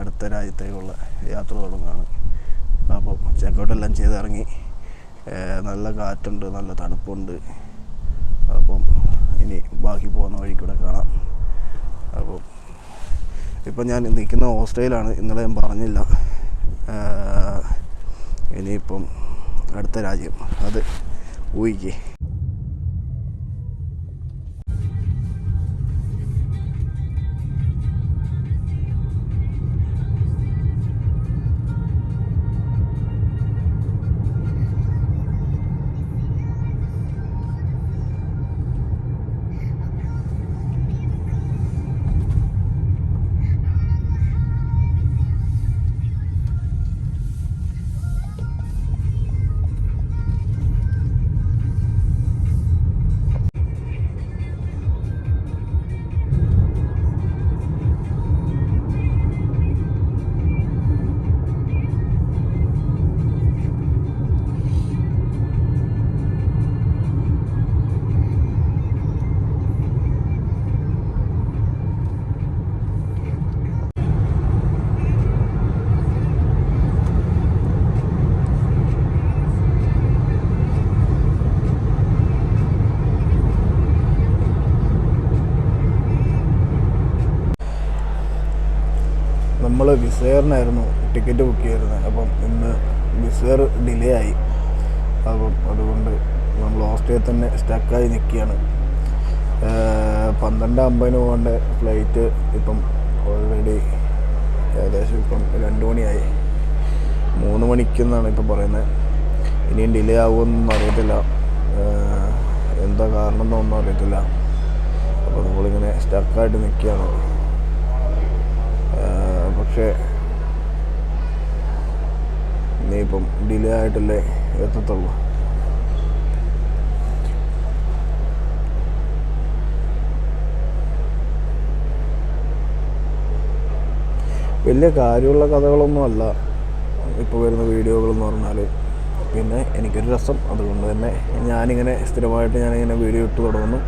അടുത്ത രാജ്യത്തേക്കുള്ള യാത്ര തുടങ്ങുകയാണ്. അപ്പോൾ ചെക്കൗട്ടെല്ലാം ചെയ്തിറങ്ങി. നല്ല കാറ്റുണ്ട് നല്ല തണുപ്പുണ്ട്. അപ്പം ഇനി ബാക്കി പോകുന്ന വഴി കൂടെ കാണാം. അപ്പം ഇപ്പം ഞാൻ നിൽക്കുന്ന ഹോസ്റ്റലിലാണ് ഇന്നലെ ഞാൻ പറഞ്ഞില്ല. ഇനിയിപ്പം അടുത്ത രാജ്യം അത് ഊഹിക്കേ നമ്മൾ വിസയറിനായിരുന്നു ടിക്കറ്റ് ബുക്ക് ചെയ്തിരുന്നത് അപ്പം ഇന്ന് വിസയർ ഡിലേ ആയി. അപ്പം അതുകൊണ്ട് നമ്മൾ ഹോസ്റ്റലിൽ തന്നെ സ്റ്റക്കായി നിൽക്കുകയാണ് പന്ത്രണ്ട് അമ്പതിന് പോകേണ്ട ഫ്ലൈറ്റ് ഇപ്പം ഓൾറെഡി ഏകദേശം ഇപ്പം രണ്ട് മണിയായി. മൂന്ന് മണിക്കെന്നാണ് ഇപ്പം പറയുന്നത് ഇനിയും ഡിലേ ആകുമെന്നൊന്നും അറിയത്തില്ല. എന്താ കാരണം എന്നൊന്നും അറിയത്തില്ല. അപ്പോൾ നമ്മളിങ്ങനെ സ്റ്റക്കായിട്ട് നിൽക്കുകയാണ് പക്ഷേ ഇനിയിപ്പം ഡിലേ ആയിട്ടല്ലേ എത്തത്തുള്ളൂ. വലിയ കാര്യമുള്ള കഥകളൊന്നും അല്ല ഇപ്പോൾ വരുന്ന വീഡിയോകളെന്ന് പറഞ്ഞാൽ പിന്നെ എനിക്കൊരു രസം. അതുകൊണ്ട് തന്നെ ഞാനിങ്ങനെ സ്ഥിരമായിട്ട് ഞാനിങ്ങനെ വീഡിയോ ഇട്ട് തുടങ്ങുന്നു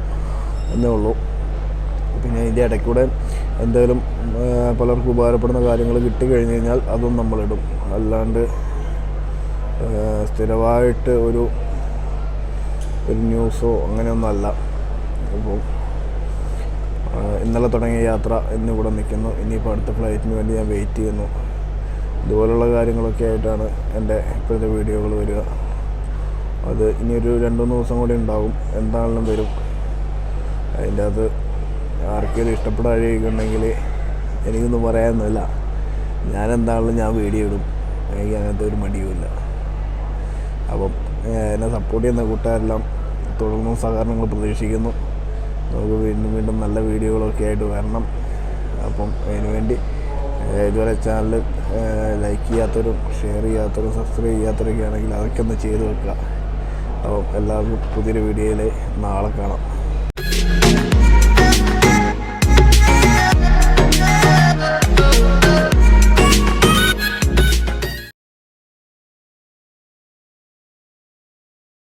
എന്നേ ഉള്ളൂ. പിന്നെ ഇതിന്റെ ഇടയ്ക്കൂടെ എന്തെങ്കിലും പലർക്കും ഉപകാരപ്പെടുന്ന കാര്യങ്ങൾ കിട്ടി കഴിഞ്ഞ് കഴിഞ്ഞാൽ അതും നമ്മളിടും. അല്ലാണ്ട് സ്ഥിരമായിട്ട് ഒരു ഒരു ന്യൂസോ അങ്ങനെയൊന്നുമല്ല അപ്പോൾ ഇന്നലെ തുടങ്ങിയ യാത്ര ഇന്നിവിടെ നിൽക്കുന്നു. ഇനിയിപ്പോൾ അടുത്ത ഫ്ലൈറ്റിന് വേണ്ടി ഞാൻ വെയിറ്റ് ചെയ്യുന്നു. ഇതുപോലുള്ള കാര്യങ്ങളൊക്കെ ആയിട്ടാണ് എന്റെ ഇപ്പോഴത്തെ വീഡിയോകൾ വരിക. അത് ഇനിയൊരു രണ്ട് മൂന്ന് ദിവസം കൂടി ഉണ്ടാകും. എന്താണെങ്കിലും വരും. അതിന്റെ അത് ആർക്കെങ്കിലും ഇഷ്ടപ്പെടാതിരിക്കുന്നുണ്ടെങ്കിൽ എനിക്കൊന്നും പറയാനൊന്നുമില്ല. ഞാൻ എന്താണെങ്കിലും ഞാൻ വീഡിയോ ഇടും. എനിക്ക് അങ്ങനത്തെ ഒരു മടിയുമില്ല. അപ്പം എന്നെ സപ്പോർട്ട് ചെയ്യുന്ന കൂട്ടുകാരെല്ലാം തുടർന്നും സഹകരണങ്ങൾ പ്രതീക്ഷിക്കുന്നു. നമുക്ക് വീണ്ടും വീണ്ടും നല്ല വീഡിയോകളൊക്കെ ആയിട്ട് വരണം. അപ്പം അതിന് വേണ്ടി ഏഹ്, ഇതുവരെ ചാനൽ ലൈക്ക് ചെയ്യാത്തവരും ഷെയർ ചെയ്യാത്തവരും സബ്സ്ക്രൈബ് ചെയ്യാത്തവരൊക്കെ ആണെങ്കിൽ അതൊക്കെ ഒന്ന് ചെയ്ത് വെക്കുക. അപ്പം എല്ലാവർക്കും പുതിയൊരു വീഡിയോയിൽ നാളെ കാണാം.